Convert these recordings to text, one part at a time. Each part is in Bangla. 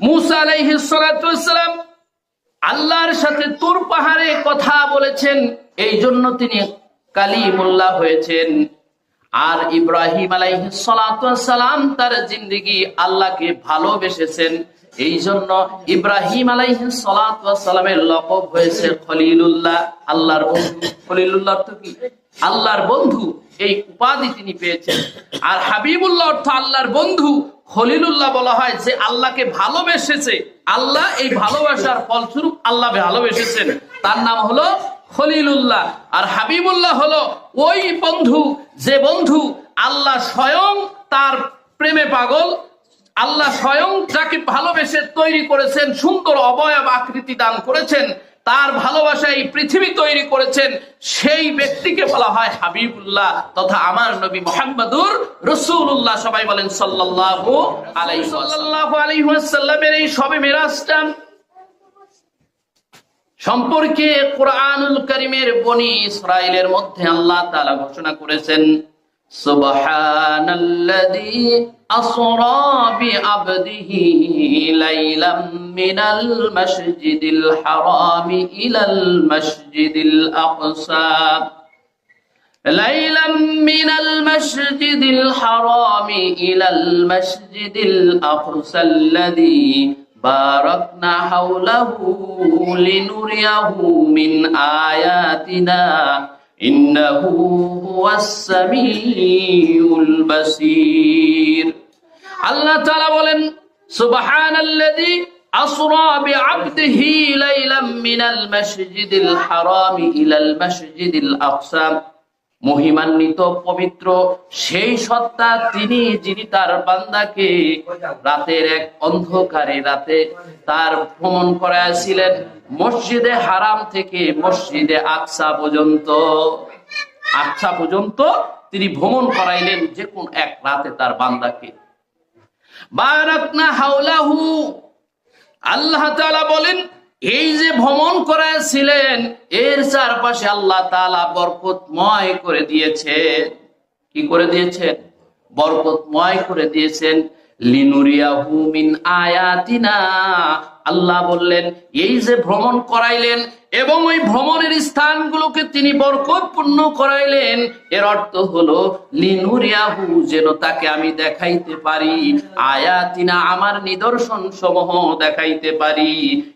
মুসা আলাইহিসালাম আল্লাহর সাথে তুর পাহাড়ে কথা বলেছেন এই জন্য তিনি কালিমুল্লাহ হয়েছেন। আর ইব্রাহিম আলাইহিসালাম তার জিন্দিগি আল্লাহকে ভালোবেসেছেন এই জন্য ইব্রাহিম আলাইহিসালামের লকব হয়েছে খলিলুল্লাহ, আল্লাহর বন্ধু। খলিলুল্লাহ অর্থ কি? আল্লাহর বন্ধু, এই উপাধি তিনি পেয়েছেন। আর হাবিবুল্লাহ অর্থ আল্লাহর বন্ধু খলিলুল্লাহ বলা হয় যে আল্লাহকে ভালোবেসেছে। আল্লাহ এই ভালোবাসার ফলস্বরূপ আল্লাহ ভালোবেসেছেন। তার নাম হলো খলিলুল্লাহ। আর হাবিবুল্লাহ হলো ওই বন্ধু, যে বন্ধু আল্লাহ স্বয়ং তার প্রেমে পাগল, আল্লাহ স্বয়ং যাকে ভালোবেসে তৈরি করেছেন, সুন্দর অবয়ব আকৃতি দান করেছেন তার ভালোবাসা এই পৃথিবী তৈরি করেছেন, সেই ব্যক্তিকে বলা হয় হাবিবুল্লাহ তথা আমার নবী মোহাম্মদুর রসুল্লাহ সবাই বলেন সাল্লাল্লাহু আলাইহি সাল্লাল্লাহু আলাইহি এই সবে মেরাজটা সম্পর্কে কোরআনুল করিমের বনি ইসরাইলের মধ্যে আল্লাহ তাআলা ঘোষণা করেছেন, সুবহানাল্লাযী أصرى بعبده ليلا من المسجد الحرام إلى المسجد الأقصى. ليلا من المسجد الحرام إلى المسجد الأقصى الذي باركنا حوله لنريه من آياتنا. إنه هو السميع البصير আল্লাহ তাআলা বলেন সুবহানাল্লাযী আসরা বিআবদিহি লাইলাম মিনাল মাসজিদিল হারাম ইলাল মাসজিদিল আকসা মহিমান্বিত পবিত্র সেই সত্তা তিনি, যিনি তার বান্দাকে রাতের এক অন্ধকারে রাতে তার ভ্রমণ করাইছিলেন মসজিদে হারাম থেকে মসজিদে আকসা পর্যন্ত। আকসা পর্যন্ত তিনি ভ্রমণ করাইলেন যে কোন এক রাতে তার বান্দাকে। বারাকনা হাওলাহু, আল্লাহ তাআলা বলেন এই যে ভ্রমণ করেছিলেন এর চারপাশে আল্লাহ তালা বরকতময় করে দিয়েছে কি করে দিয়েছেন? বরকতময় করে দিয়েছেন। লিনুরিয়াহু মিন আয়াতিনা। আল্লাহ বললেন, এই যে ভ্রমণ করাইলেন এবং ওই ভ্রমণের স্থানগুলোকে তিনি বরকতপূর্ণ করাইলেন, এর অর্থ হলো, লিনুরিয়াহু, যেন তাকে আমি দেখাইতে পারি, আয়াতিনা আমার নিদর্শন সমূহ দেখাইতে পারি।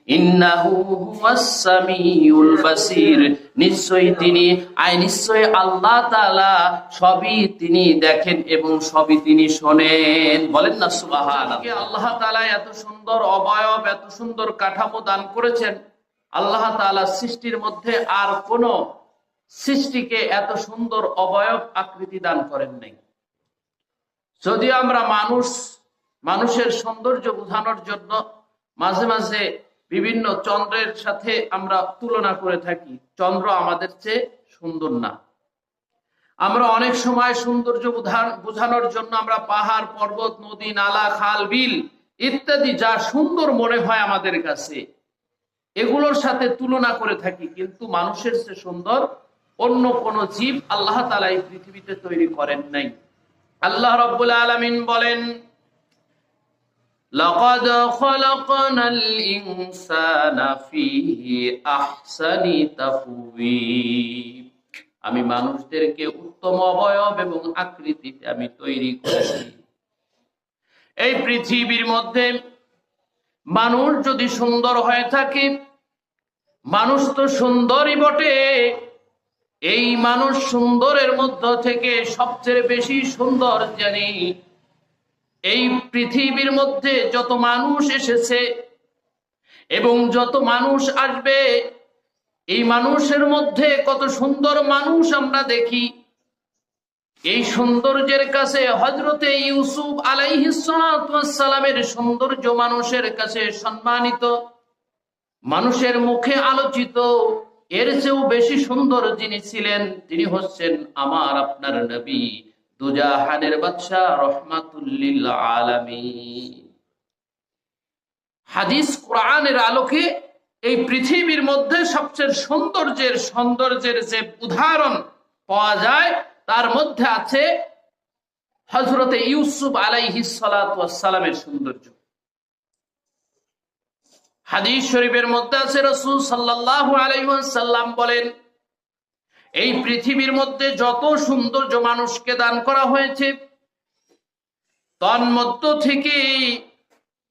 ইন্নাহু হুয়াস সামিউল বাসির। নিশ্চয়ই তিনি আই নিশ্চয় আল্লাহ তাআলা সবই তিনি দেখেন এবং সবই তিনি শোনেন। বলেন না, সুবহানাল্লাহ। আল্লাহ তাআলা এত সুন্দর অবয়ব, এত সুন্দর কাঠামো দান করেছেন। আল্লাহ তাআলা সৃষ্টির মধ্যে আর কোন সৃষ্টিকে এত সুন্দর অবয়ব আকৃতি দান করেন নাই। যদি আমরা মানুষ, মানুষের সৌন্দর্য বোঝানোর জন্য মাঝে মাঝে বিভিন্ন চন্দ্রের সাথে আমরা তুলনা করে থাকি। চন্দ্র আমাদের চেয়ে সুন্দর না। আমরা অনেক সময় সৌন্দর্য বোঝান- বোঝানোর জন্য আমরা পাহাড়, পর্বত, নদী, নালা, খাল, বিল ইত্যাদি যা সুন্দর মনে হয় আমাদের কাছে এগুলোর সাথে তুলনা করে থাকি কিন্তু মানুষের চেয়ে সুন্দর অন্য কোন জীব আল্লাহ তালা এই পৃথিবীতে তৈরি করেন নাই আল্লাহ রব্বুল আলামিন বলেন لقد خلقنا الإنسان في أحسن تقويم আমি মানুষদেরকে উত্তম অবয়ব এবং আকৃতিতে আমি তৈরি করেছি এই পৃথিবীর মধ্যে মানুষ যদি সুন্দর হয়ে থাকে, মানুষ তো সুন্দরই বটে। এই মানুষ সুন্দরের মধ্য থেকে সবচেয়ে বেশি সুন্দর জানি। এই পৃথিবীর মধ্যে যত মানুষ এসেছে এবং যত মানুষ আসবে, এই মানুষের মধ্যে কত সুন্দর মানুষ আমরা দেখি। এই সৌন্দর্যের কাছে হজরতে ইউসুফ আলাইহিসালামের সৌন্দর্য মানুষের কাছে সম্মানিত। মানুষের মুখে আলোচিত। এর চেয়েও বেশি সুন্দর যিনি ছিলেন, তিনি হচ্ছেন আমার আপনার নবী দুজাহানের বাদশাহ রহমাতুল্লিল আলামিন। হাদিস কোরআনের আলোকে এই পৃথিবীর মধ্যে সবচেয়ে সৌন্দর্যের সৌন্দর্যের যে উদাহরণ পাওয়া যায় তার মধ্যে আছে হজরতে ইউসুফ আলাইহিস সালামের সৌন্দর্য। হাদিস শরীফের মধ্যে আছে রসুল সাল্লাল্লাহু আলাইহি ওয়াসাল্লাম বলেন, এই পৃথিবীর মধ্যে যত সৌন্দর্য মানুষকে দান করা হয়েছে, তন্মধ্য থেকে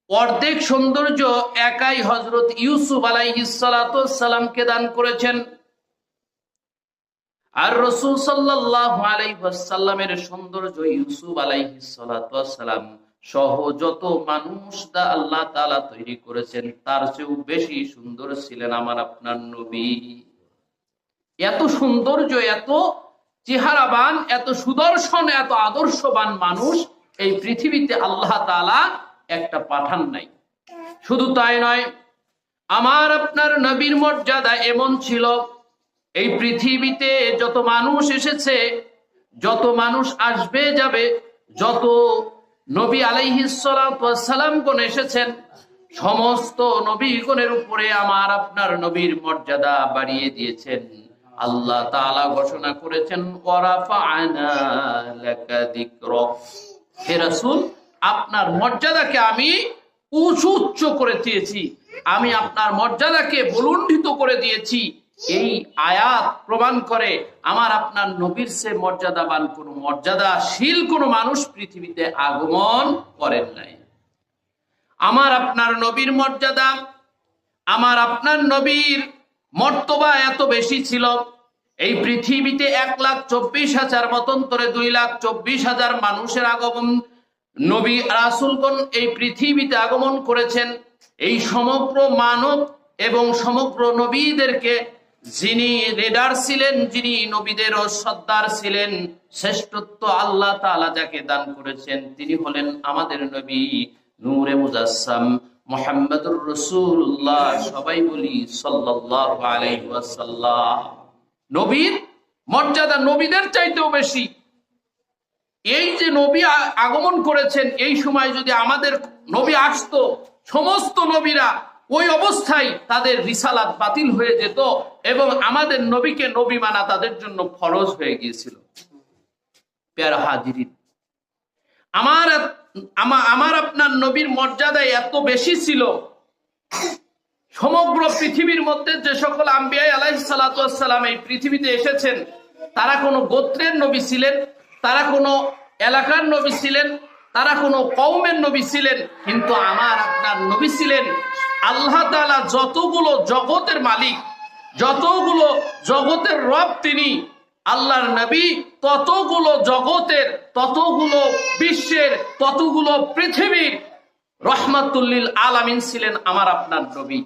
অর্ধেক সৌন্দর্য একাই হজরত ইউসুফ আলাইহিসালামকে দান করেছেন। আর রসুল সাল্লাহ আলাইসাল্লামের সৌন্দর্য ইউসুফ আলাইহিসালাম সহ যত মানুষ দা আল্লাহ তালা তৈরি করেছেন, তার চেয়েও বেশি সুন্দর ছিলেন আমার আপনার নবী। এত সৌন্দর্য, এত চেহারাবান, এত সুদর্শন, এত আদর্শবান মানুষ এই পৃথিবীতে আল্লাহ তালা একটা পাঠান নাই। শুধু তাই নয়, আমার আপনার নবীর মর্যাদা এমন ছিল এই পৃথিবীতে যত মানুষ এসেছে, যত মানুষ আসবে, যাবে, যত নবী আলাইহিসালাম কোন এসেছেন, সমস্ত নবীগণের উপরে আমার আপনার নবীর মর্যাদা বাড়িয়ে দিয়েছেন। আল্লাহ তাআলা ঘোষণা করেছেন আপনার মর্যাদাকে আমি উঁচু উচ্চ করে দিয়েছি। আমি আপনার মর্যাদাকে বলুণ্ঠিত করে দিয়েছি। এই আয়াত প্রমাণ করে আমার আপনার নবীর সে মর্যাদাবান কোন মর্যাদাশীল কোন মানুষ পৃথিবীতে আগমন করেন নাই। আমার আপনার নবীর মর্যাদা, আমার আপনার নবীর মর্তবা এত বেশি ছিল। এই পৃথিবীতে এক লাখ চব্বিশ হাজার মতন্তরে দুই লাখ চব্বিশ হাজার মানুষের আগমন। নবী রাসুলগণ এই পৃথিবীতে আগমন করেছেন। এই সমগ্র মানব এবং সমগ্র নবীদেরকে যিনি রেডার ছিলেন, যিনি নবীদের সর্দার ছিলেন, শ্রেষ্ঠত্ব আল্লাহ তাআলা যাকে দান করেছেন, তিনি হলেন আমাদের নবী নূরে মুজাসসাম মোহাম্মদুর রসুল্লাহ সবাই বলি সাল্লাল্লাহু আলাইহি ওয়াসাল্লাম। নবীর মর্যাদা নবীদের চাইতেও বেশি। এই যে নবী আগমন করেছেন, এই সময় যদি আমাদের নবী আসতো, সমস্ত নবীরা ওই অবস্থায় তাদের রিসালাত বাতিল হয়ে যেত এবং আমাদের নবীকে নবী মানা তাদের জন্য ফরজ হয়ে গিয়েছিল। প্যারা হাজিরিন, আমার আমা- আমার আপনার নবীর মর্যাদা এত বেশি ছিল। সমগ্র পৃথিবীর মধ্যে যে সকল আম্বিয়াই আলাহ সালাতাম এই পৃথিবীতে এসেছেন, তারা কোনো গোত্রের নবী ছিলেন, তারা কোনো এলাকার নবী ছিলেন, তারা কোনো কৌমের নবী ছিলেন, কিন্তু আমার আপনার নবী ছিলেন আল্লাহ তাআলা যতগুলো জগতের মালিক, যতগুলো জগতের রব তিনি, আল্লাহর নবী ততগুলো জগতের, ততগুলো বিশ্বের, ততগুলো পৃথিবীর রহমাতুল্লিল আলামিন ছিলেন আমার আপনার নবী।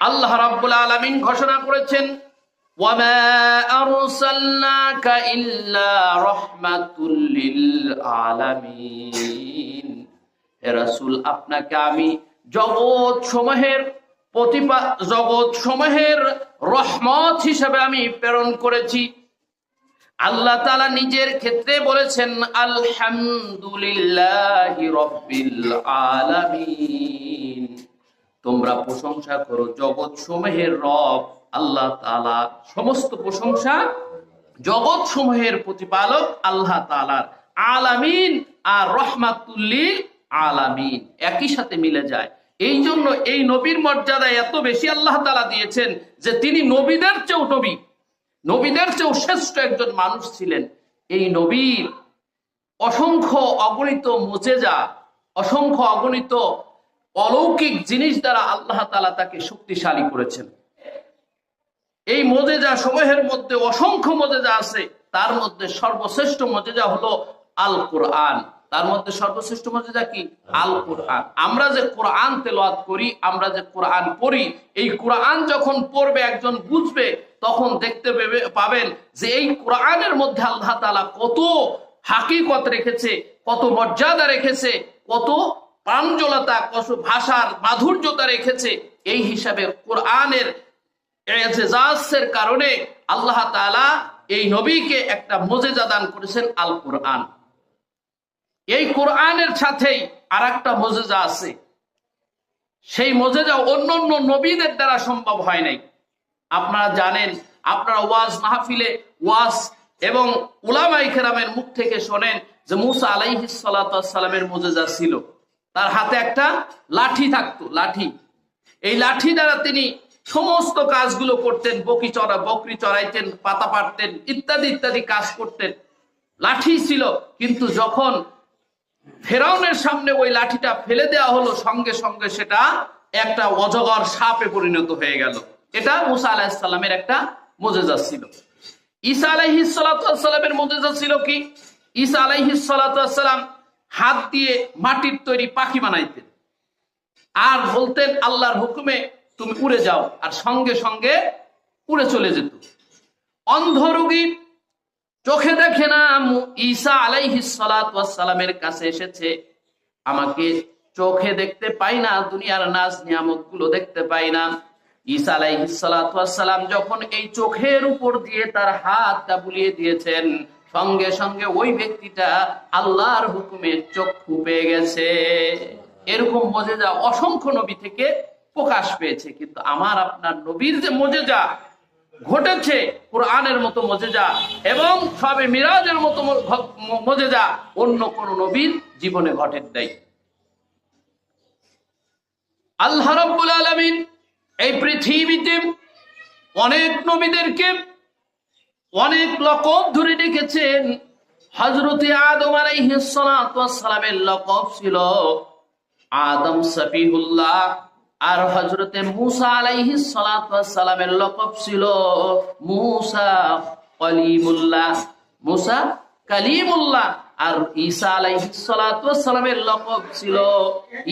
আল্লাহ রাব্বুল আলামিন ঘোষণা করেছেন আপনাকে আমি জগৎ সমূহের প্রতিপা, জগৎ সমূহের রহমত হিসেবে আমি প্রেরণ করেছি। আল্লাহ তাআলা নিজের ক্ষেত্রে বলেছেন, আলহামদুলিল্লাহি রাব্বিল আলামিন। তোমরা প্রশংসা করো, জগৎ সমূহের রব আল্লাহ তাআলা, সমস্ত প্রশংসা জগৎ সমূহের প্রতিপালক আল্লাহ তাআলার আলামিন। আর রহমাতুল্লিল আলামিন, একই সাথে মিলে যায়। এই জন্য এই নবীর মর্যাদা এত বেশি আল্লাহ তালা দিয়েছেন যে তিনি নবীদের চেয়েও নবী, নবীদের চেয়েও শ্রেষ্ঠ একজন মানুষ ছিলেন। এই নবীর অসংখ্য অগণিত মোজেজা, অসংখ্য অগণিত অলৌকিক জিনিস দ্বারা আল্লাহ তালা তাকে শক্তিশালী করেছেন। এই মোজেজা সমূহের মধ্যে অসংখ্য মোজেজা আছে, তার মধ্যে সর্বশ্রেষ্ঠ মোজেজা হলো আল কোরআন তার মধ্যে সর্বশ্রেষ্ঠ মর্যাদা কি? আল কোরআন আমরা যে কোরআন তেলাওয়াত করি, আমরা যে কোরআন পড়ি, এই কোরআন যখন পড়বে, একজন বুঝবে, তখন দেখতে পেবে- পাবেন যে এই কোরআনের মধ্যে আল্লাহ তাআলা কত হাকিকত রেখেছে, কত মর্যাদা রেখেছে, কত প্রাঞ্জলতা কত ভাষার মাধুর্যতা রেখেছে। এই হিসাবে কোরআনের এজেজাজের কারণে আল্লাহ তাআলা এই নবীকে একটা মজেজা দান করেছেন আল কোরআন এই কোরআনের সাথেই আর একটা মজেজা আছে। সেই মজেজা অন্য অন্য নবীদের দ্বারা সম্ভব হয় নাই। আপনারা জানেন, আপনারা ওয়াজ মাহফিলে, ওয়াজ এবং উলামাই কেরামের মুখ থেকে শোনেন যে মুসা আলাইহি সালামের মজেজা ছিল। তার হাতে একটা লাঠি থাকতো, লাঠি। এই লাঠি দ্বারা তিনি সমস্ত কাজগুলো করতেন, বকি চড়া, বকরি চড়াইতেন, পাতা পাড়তেন, ইত্যাদি ইত্যাদি কাজ করতেন। লাঠি ছিল, কিন্তু যখন ফেরাউনের সামনে ওই লাঠিটা ফেলে দেওয়া হলো, সঙ্গে সঙ্গে সেটা একটা অজগর সাপে পরিণত হয়ে গেল। এটা মুসা আলাহিসাল্লামের একটা মজেজা ছিল। ঈসা আলাইহিস সালামের মজেজা ছিল কি? ঈসা আলাইহিস সালাম হাত দিয়ে মাটির তৈরি পাখি বানাইতেন। আর বলতেন, আল্লাহর হুকুমে তুমি উড়ে যাও। আর সঙ্গে সঙ্গে উড়ে চলে যেত। অন্ধ রোগী চোখে দেখে না ঈসা আলাইহিস সালামের কাছে এসেছে। আমাকে চোখে দেখতে পাই না, দুনিয়ার নাজ নিয়ামতগুলো দেখতে পাই না। ঈসা আলাইহিস সালাম যখন এই চোখের উপর দিয়ে তার হাতটা বুলিয়ে দিয়েছেন, সঙ্গে সঙ্গে ওই ব্যক্তিটা আল্লাহর হুকুমে চক্ষু পেয়ে গেছে। এরকম মজেজা অসংখ্য নবী থেকে প্রকাশ পেয়েছে, কিন্তু আমার আপনার নবীর যে মজেজা ঘটেছে কোরআনের মতো মজেজা এবং সবে মিরাজের মতো মজেজা অন্য কোন নবীর জীবনে ঘটে নাই। আল্লাহ রাব্বুল আলামিন এই পৃথিবীতে অনেক নবীদেরকে অনেক লকব ধরে রেখেছেন। হজরতে আদম আলাইহিস সালামের লকব ছিল আদম সফিহুল্লাহ। আর হজরতে মুসা আলাইহি সালামের লকব ছিল মুসা কলিমুল্লাহ। মুসা কালিমুল্লাহ। আর ঈসা আলাইহি সালামের লকব ছিল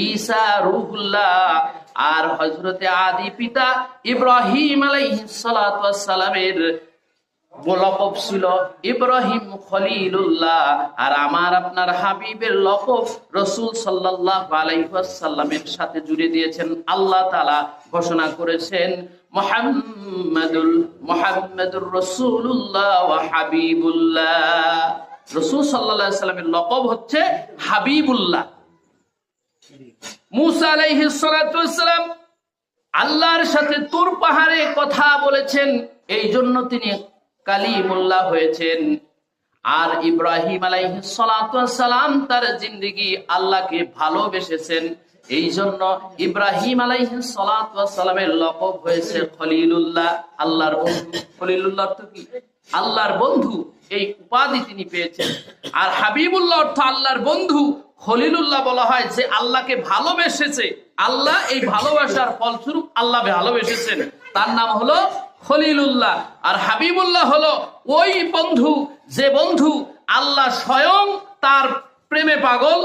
ঈসা রুহুল্লাহ। আর হজরতে আদি পিতা ইব্রাহিম আলাইহি সালামের লকব ছিল ইব্রাহিম খলিলুল্লাহ। আর আমার আপনার হাবিবের লকব রসুল সাল্লাহ আলাইসাল্লামের সাথে জুড়ে দিয়েছেন। আল্লাহ তালা ঘোষণা করেছেন, মোহাম্মদুল, মোহাম্মদুর রসুল্লাহ হাবিবুল্লাহ। রসুল সাল্লাহ সাল্লামের লকব হচ্ছে হাবিবুল্লাহ। মুসা আল্লাহর সাথে তুর পাহাড়ে কথা বলেছেন। এই জন্য তিনি কালিমুল্লাহ হয়েছেন। আর ইব্রাহিম সালাম তার জিন্দিগি আল্লাহকে ভালোবেসেছেন। এই জন্য ইব্রাহিম সালামের লকব হয়েছে খলিলুল্লাহ, আল্লাহর বন্ধু। খলিলুল্লাহ অর্থ কি? আল্লাহর বন্ধু, এই উপাধি তিনি পেয়েছেন। আর হাবিবুল্লাহ অর্থ আল্লাহর বন্ধু, খলিলুল্লাহ বলা হয় যে আল্লাহকে ভালোবেসেছে। আল্লাহ এই ভালোবাসার ফলস্বরূপ আল্লাহ ভালোবেসেছেন। তার নাম হলো খলিলুল্লাহ। আর হাবিবুল্লাহ হলো ওই বন্ধু, যে বন্ধু আল্লাহ স্বয়ং তার প্রেমে পাগল,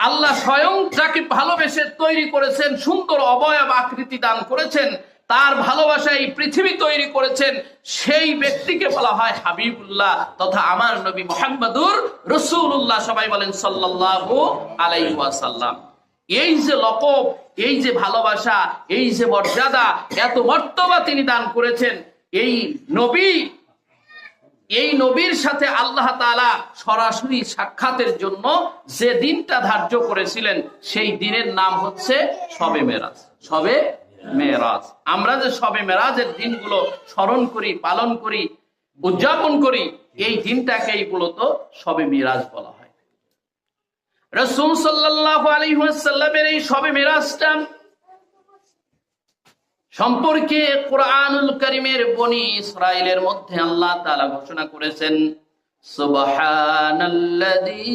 আল্লাহ স্বয়ং যাকে ভালোবেসে তৈরি করেছেন, সুন্দর অবয়ব আকৃতি দান করেছেন, তার ভালোবাসা এই পৃথিবী তৈরি করেছেন, সেই ব্যক্তিকে বলা হয় হাবিবুল্লাহ তথা আমার নবী মোহাম্মদুর রসুল্লাহ সবাই বলেন সাল্লাল্লাহু আলাইহি ওয়াসাল্লাম। এই যে লকব, এই যে ভালোবাসা, এই যে মর্যাদা, এত মর্তবা তিনি দান করেছেন। এই নবী, এই নবীর সাথে আল্লাহ তাআলা সরাসরি সাক্ষাতের জন্য যে দিনটা ধার্য করেছিলেন, সেই দিনের নাম হচ্ছে সবে মেরাজ। সবে মেরাজ। আমরা যে সবে মেরাজের দিনগুলো স্মরণ করি, পালন করি, উদযাপন করি, এই দিনটাকেই মূলত সবে মিরাজ বলা হয়। রসুল সাল্লাহ আলী এই সবে মেরাজটা সম্পর্কে কোরআনুল করিমের বনি ইসরায়েলের মধ্যে আল্লাহ তাআলা ঘোষণা করেছেন, সুবহানাল্লাযী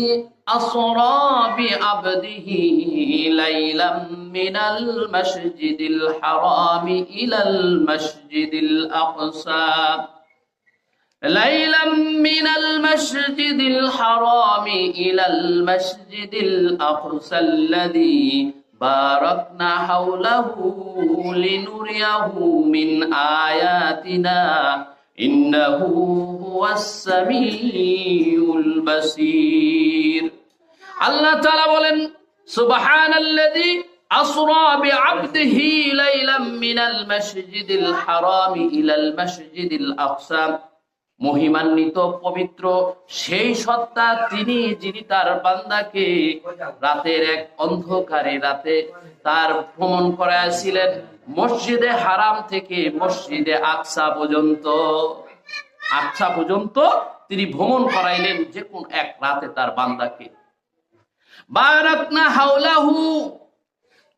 ليلا من المسجد الحرام إلى المسجد الأقصى الذي باركنا حوله لنريه من آياتنا إنه هو السميع البصير আল্লাহ তাআলা বলেন সুবহানাল্লাযী আসরা বিআবদিহি লাইলাম মিনাল মাসজিদিল হারাম ইলাল মাসজিদিল আকসা মহিমান্বিত, পবিত্র, সেই সত্তা তিনি, যিনি তার বান্দাকে রাতের এক অন্ধকারে রাতে তার ভ্রমণ করাইছিলেন মসজিদে হারাম থেকে মসজিদে আকসা পর্যন্ত। আকসা পর্যন্ত তিনি ভ্রমণ করাইলেন যে কোন এক রাতে তার বান্দাকে। বারাকনা হাওলাহু,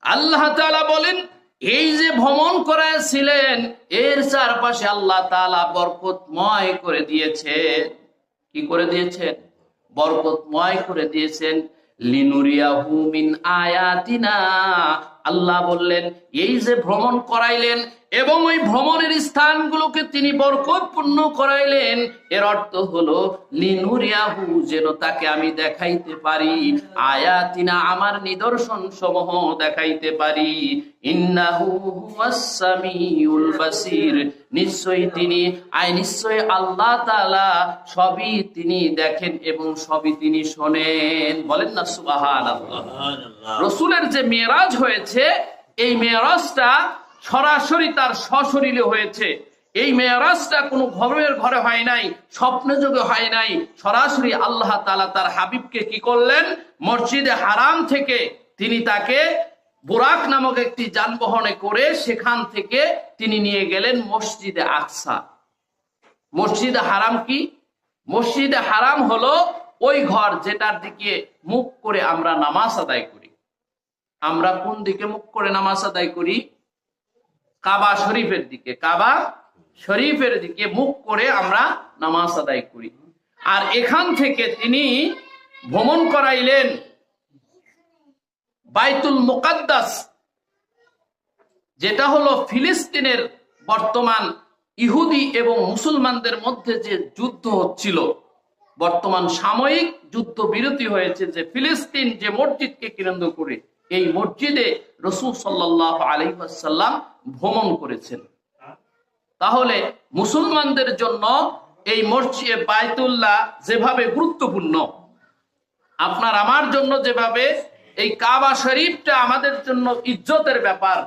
আল্লাহ তাআলা বলেন এই যে ভ্রমণ করেছিলেন এর চারপাশে আল্লাহ তালা বরকতময় করে দিয়েছে কি করে দিয়েছেন? বরকতময় করে দিয়েছেন। লিনুরিয়াহু মিন আয়াতিনা। আল্লাহ বললেন, এই যে ভ্রমণ করাইলেন এবং ওই ভ্রমণের স্থানগুলোকে তিনি বরকতপূর্ণ করাইলেন। এর অর্থ হলো লিনুরিয়াহু যেন তাকে আমি দেখাইতে পারি আয়াতিনা আমার নিদর্শন সমূহ দেখাইতে পারি। ইন্নাহু হুয়াস সামিউল বাসির। নিশ্চয়ই তিনি আয় নিশ্চয় আল্লাহ তাআলা সবই তিনি দেখেন এবং সবই তিনি শোনেন। বলেন না সুবহানাল্লাহ। রসুলের যে মেয়েরাজ হয়েছে এই মেয়েরাজটা সরাসরি তার সশরীরে হয়েছে। এই মেয়ারাজটা কোনো ঘরের ঘরে হয় নাই স্বপ্ন যোগে হয় নাই। সরাসরি আল্লাহ তালা তার হাবিবকে কি করলেন? মসজিদে হারাম থেকে তিনি তাকে বোরাক নামক একটি যানবাহনে করে সেখান থেকে তিনি নিয়ে গেলেন মসজিদে আকসা। মসজিদে হারাম কি? মসজিদে হারাম হলো ওই ঘর যেটার দিকে মুখ করে আমরা নামাজ আদায় করি। আমরা কোন দিকে মুখ করে নামাজ আদায় করি? কাবা শরীফের দিকে, কাবা শরীফের দিকে মুখ করে আমরা নামাজ আদায় করি। আর এখান থেকে তিনি ভ্রমণ করাইলেন বাইতুল মুকাদ্দাস, যেটা হলো ফিলিস্তিনের বর্তমান ইহুদি এবং মুসলমানদের মধ্যে যে যুদ্ধ হচ্ছিল। বর্তমান সাময়িক যুদ্ধ বিরতি হয়েছে যে ফিলিস্তিন যে মসজিদকে কেন্দ্র করে এই মসজিদে রসুল সাল্লাহ আলহাসাল্লাম ভ্রমণ করেছেন। তাহলে মুসলমানদের জন্য এই মসজিদ বায়তুল্লাহ যেভাবে গুরুত্বপূর্ণ, আপনার আমার জন্য যেভাবে, এই কাবা শরীফটা আমাদের জন্য ইজ্জতের ব্যাপার।